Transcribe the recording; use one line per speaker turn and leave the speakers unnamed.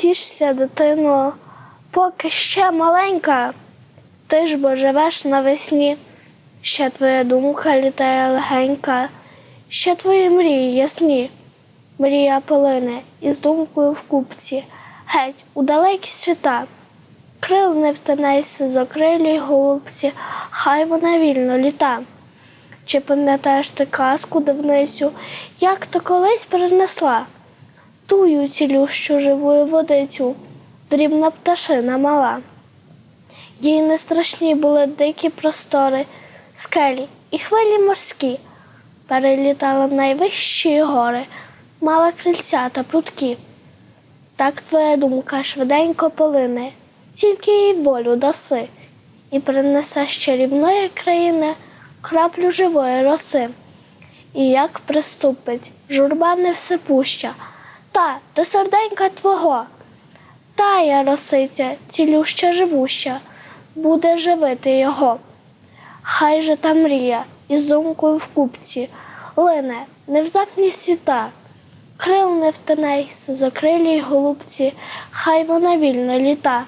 Тішся, дитино, поки ще маленька, ти ж бо живеш навесні, ще твоя думка літає легенька, ще твої мрії ясні. Мрія полине із думкою в купці, геть у далекі світа. Крил не втинайся з окрилій голубці, хай вона вільно літа. Чи пам'ятаєш ти казку давницю, як то колись перенесла? Тую цілющу живую водицю, дрібна пташина мала. Їй не страшні були дикі простори, скелі і хвилі морські. Перелітала найвищі гори, мала крильця та прутки. Так твоя думка швиденько полине, тільки їй волю даси, і принесе з чарівної країни краплю живої роси. І як приступить журба невсипуща, та до серденька твого, тая росиця, цілюща живуща, буде живити його. Хай же та мрія із думкою в купці лине невзапні світа, крил не втинайся, закрилій голубці, хай вона вільно літа.